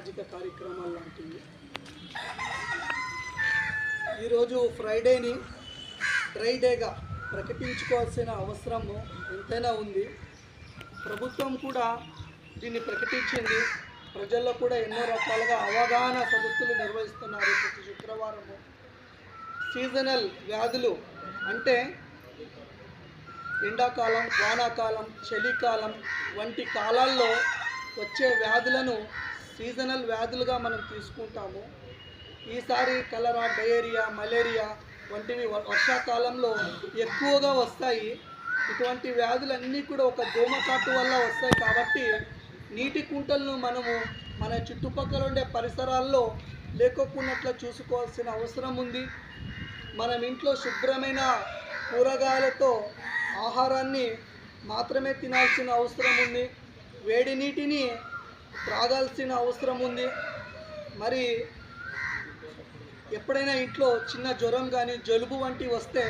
సామాజిక కార్యక్రమాలు లాంటివి. ఈరోజు ఫ్రైడేని డ్రై డేగా ప్రకటించుకోవాల్సిన అవసరము ఎంతైనా ఉంది. ప్రభుత్వం కూడా దీన్ని ప్రకటించింది. ప్రజల్లో కూడా ఎన్నో రకాలుగా అవగాహన సదస్సులు నిర్వహిస్తున్నారు ప్రతి శుక్రవారము సీజనల్ వ్యాధులు అంటే ఎండాకాలం వానాకాలం చలికాలం వంటి కాలాల్లో వచ్చే వ్యాధులను సీజనల్ వ్యాధులుగా మనం తీసుకుంటాము. ఈసారి కలరా డయేరియా మలేరియా వంటివి వ- వర్షాకాలంలో ఎక్కువగా వస్తాయి. ఇటువంటి వ్యాధులన్నీ కూడా ఒక దోమకాటు వల్ల వస్తాయి కాబట్టి నీటి కుంటలను మనము మన చుట్టుపక్కల ఉండే పరిసరాల్లో లేకపోయినట్లు చూసుకోవాల్సిన అవసరం ఉంది. మనం ఇంట్లో శుభ్రమైన కూరగాయలతో ఆహారాన్ని మాత్రమే తినాల్సిన అవసరం ఉంది. వేడి నీటిని త్రాగాల్సిన అవసరం ఉంది. మరి ఎప్పుడైనా ఇంట్లో చిన్న జ్వరం కానీ జలుబు వంటి వస్తే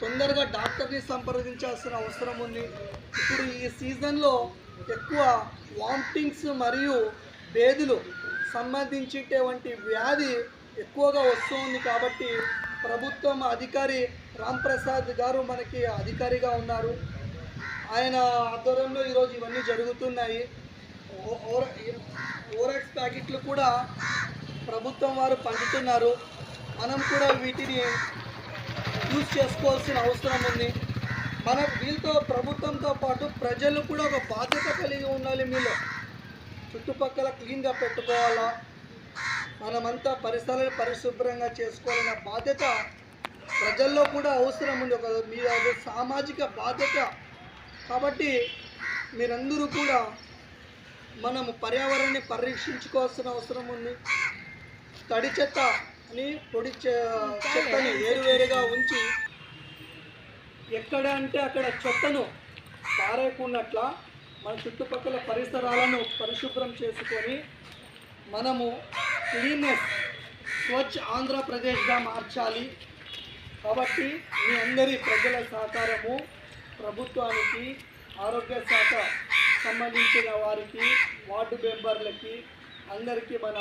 తొందరగా డాక్టర్ని సంప్రదించాల్సిన అవసరం ఉంది. ఇప్పుడు ఈ సీజన్లో ఎక్కువ వామిటింగ్స్ మరియు బేదులు సంబంధించేటువంటి వ్యాధి ఎక్కువగా వస్తుంది కాబట్టి ప్రభుత్వం అధికారి రామ్ ప్రసాద్ గారు మనకి అధికారిగా ఉన్నారు. ఆయన ఆధ్వర్యంలో ఈరోజు ఇవన్నీ జరుగుతున్నాయి. ఓరెక్స్ ప్యాకెట్లు కూడా ప్రభుత్వం వారు పంచుతున్నారు మనం కూడా వీటిని యూజ్ చేసుకోవాల్సిన అవసరం ఉంది. మన వీళ్ళతో ప్రభుత్వంతో పాటు ప్రజలు కూడా ఒక బాధ్యత కలిగి ఉండాలి మీలో. చుట్టుపక్కల క్లీన్గా పెట్టుకోవాలా? మనమంతా పరిసరాలను పరిశుభ్రంగా చేసుకోవాలన్న బాధ్యత ప్రజల్లో కూడా అవసరం ఉంది. ఒక మీ సామాజిక బాధ్యత. కాబట్టి మీరందరూ కూడా మనము పర్యావరణాన్ని పరిరక్షించుకోవాల్సిన అవసరం ఉంది. తడి చెత్తని పొడి చె- చెత్తని వేరువేరుగా ఉంచి ఎక్కడ అంటే అక్కడ చెత్తను పారేకున్నట్ల మన చుట్టుపక్కల పరిసరాలను పరిశుభ్రం చేసుకొని మనము క్లీన్నెస్ స్వచ్ఛ ఆంధ్రప్రదేశ్గా మార్చాలి. కాబట్టి మీ అందరి ప్రజల సహకారము ప్రభుత్వానికి ఆరోగ్య శాఖ సంబంధించిన వారికి వార్డు మెంబర్లకి అందరికీ మన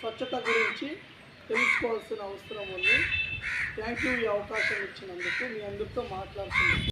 స్వచ్ఛత గురించి తెలుసుకోవాల్సిన అవసరం ఉంది. థ్యాంక్ యూ ఈ అవకాశం ఇచ్చినందుకు మీ అందరితో మాట్లాడుతున్నాను.